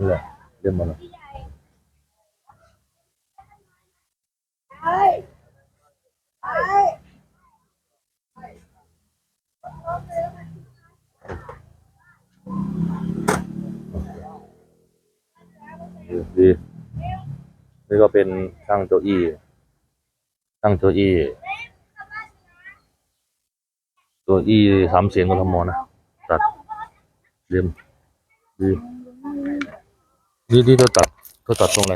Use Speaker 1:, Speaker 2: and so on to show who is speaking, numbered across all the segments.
Speaker 1: นั่แหละเรื่องมันอะดีดีนี่ก็เป็นช่างโจอี้ช่างโจอี้โจอี้ทำเสียงกทมนะตัดเรียมดี นี่นี่ตัวตัดตัวตัดทรงอะไร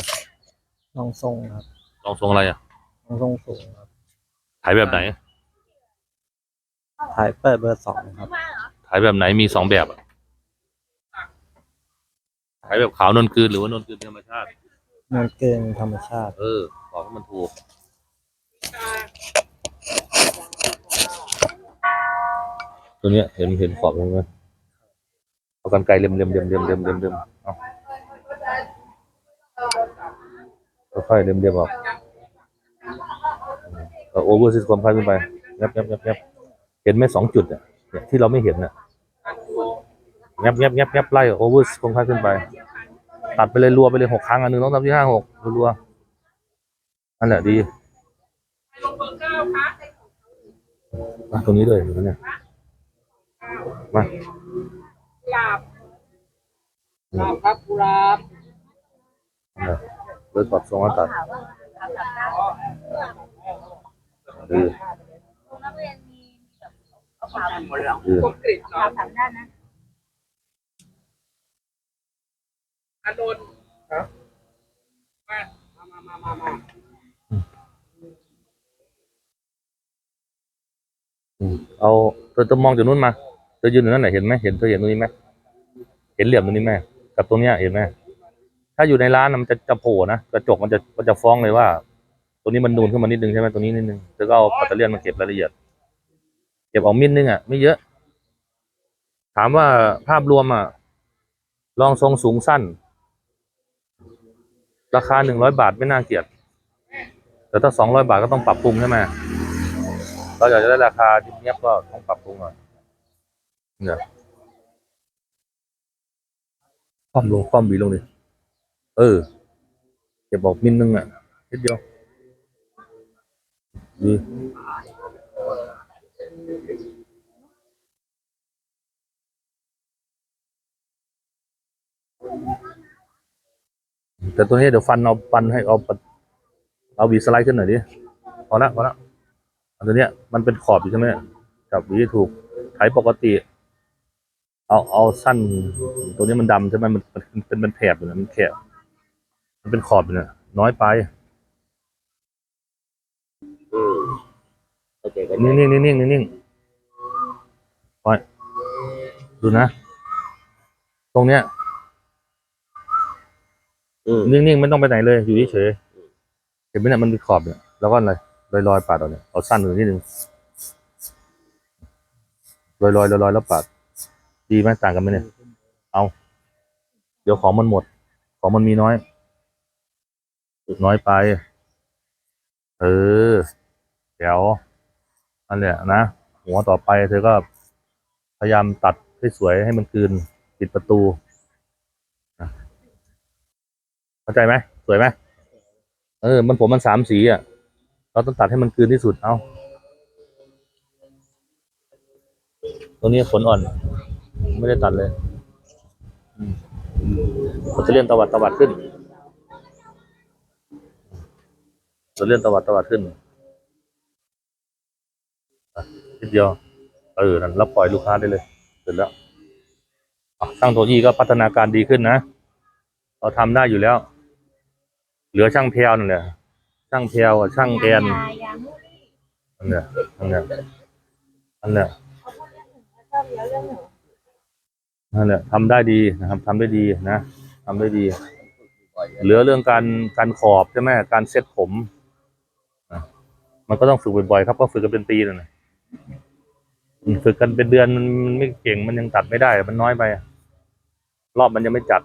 Speaker 2: ลองทรงครับ
Speaker 1: ลองทรงอะไรอะ
Speaker 2: ลองทรงสูงครับ
Speaker 1: ถ่ายแบบไหน
Speaker 2: ถ่ายเปิดเบอร์สองครับ
Speaker 1: ถ่ายแบบไหนมีสองแบบอะถ่ายแบบขาวนวลกลืนหรือว่านวลกลืนธรรมชาติ
Speaker 2: มันเกินธรรมชาติ
Speaker 1: เออบอกให้มันถูก ตัวเนี้ยเห็นเห็นขอบตรงนี้เอากันไกลเล็มเล็มเล็มเล็มเล็มเล็มเล็มเอา ค่อยๆเล็มเล็มออกโอเวอร์ซิสความพายขึ้นไปงับงับงับงับเห็นไหมสองจุดเนี่ยที่เราไม่เห็นน่ะงับงับงับงับไล่โอเวอร์ซิสความพายขึ้นไป ตัดไปเลยรัวไปเลยหกครั้งอันหนึ่งสองสามสี่ห้าหกรัวๆนั่นแหละดีมาตรงนี้เลยเนี้ยมา
Speaker 3: หลาบหลาบครับกุหลาบ
Speaker 1: เลยปรับทรงอากาศดี
Speaker 4: นักเรียนมีแบบเอาขาว
Speaker 3: หมดแล้ว
Speaker 1: ดี
Speaker 3: กบกริด
Speaker 4: ขาวสามด้านนะ
Speaker 3: อานนท์ครับมามามามามา
Speaker 1: อืมเอาเธอจะมองจากนู้นมาเธอยืนอยู่นั่นไหนะเห็นไหมเห็นเธอเห็นตรงนี้ไหมเห็นเหลี่ยมตรงนี้ไหมกับตรงเนี้ยเห็นไหม ถ้าอยู่ในร้านมันจะจะโผล่นะกระจกมันจะมันจะฟ้องเลยว่าตรงนี้มันนูนขึ้นมานิดนึงใช่ไหมตรงนี้นิดนึงเธอก็เอาปัตเตอร์เลียนมาเก็บรายละเอียด เก็บออกมิดนึงอะไม่เยอะ ถามว่าภาพรวมอะลองทรงสูงสั้น ราคาหนึ่งร้อยบาทไม่น่าเกลียด แต่ถ้าสองร้อยบาทก็ต้องปรับปรุงใช่ไหมเราอยากจะได้ราคาที่เนี้ยบก็ต้องปรับปรุงหน่อยเนี่ยคว่ำลงคว่ำบีลงดิ เออเก็บบอกมินนึงอะนิดเดียวดีแต่ตัวนี้เดี๋ยวฟันเอาฟันให้เอาเอาวีสไลด์ขึ้นหน่อยดิพอละพอละอันตัวเนี้ยมันเป็นขอบอยู่ใช่ไหมจับวีถูกไถปกติ เอาเอาสั้น ตัวนี้มันดำใช่ไหมมันมันเป็นมันแถบอยู่นะมันแถบ มันเป็นขอบอยู่นะน้อยไป
Speaker 5: โอเคกัน
Speaker 1: นิ่งนิ่งนิ่งนิ่งนิ่งปล่อยดูนะ ตรงเนี้ย
Speaker 5: อืม
Speaker 1: นิ่งนิ่งไม่ต้องไปไหนเลย อยู่เฉยๆเห็นไหมเนี่ยมันมีขอบเนี่ย แล้วก็อะไรลอยลอยๆปาดเอาเนี่ยเอาสั้นหนึ่งนิดนึงลอยลอยลอยลอยๆแล้วปาดดีไหมต่างกันไหมเนี่ย เอา เดี๋ยวของมันหมด ของมันมีน้อย น้อยไป เออ เดี๋ยวนั่นแหละนะ หัวต่อไปเธอก็พยายามตัดให้สวยให้มันคืนปิดประตูเข้าใจไหมสวยไหมเออ มันผมมันสามสีอะ เราต้องตัดให้มันคืนที่สุดเอาตัวนี้ขนอ่อน ไม่ได้ตัดเลยผมจะเลื่อนตวัดตวัดขึ้นจะ เลื่อนตวัดตวัดขึ้นนิดเดียว เออ นั่นแล้วปล่อยลูกค้าได้เลย เสร็จแล้วช่างโทอี้ก็พัฒนาการดีขึ้นนะ เราทำได้อยู่แล้ว เหลือช่างแพรวนั่นแหละ ช่างแพรวกับช่างแอน
Speaker 4: ยายามุ้ย
Speaker 1: นั่นแหละนั่นแหละนั่นแหละ
Speaker 4: เขาพูดเรื่องหนึ่งเขาชอบเยอะเรื่องหนึ่ง
Speaker 1: นั่นแหละทำได้ดีนะครับทำได้ดีนะทำได้ดี เหลือเรื่องการการขอบใช่ไหมการเซ็ตผม มันก็ต้องฝึกบ่อยๆครับก็ฝึกกันเป็นปีเลยนะฝึกกันเป็นเดือนมันมันไม่เก่งมันยังตัดไม่ได้ มันน้อยไป รอบมันยังไม่จัด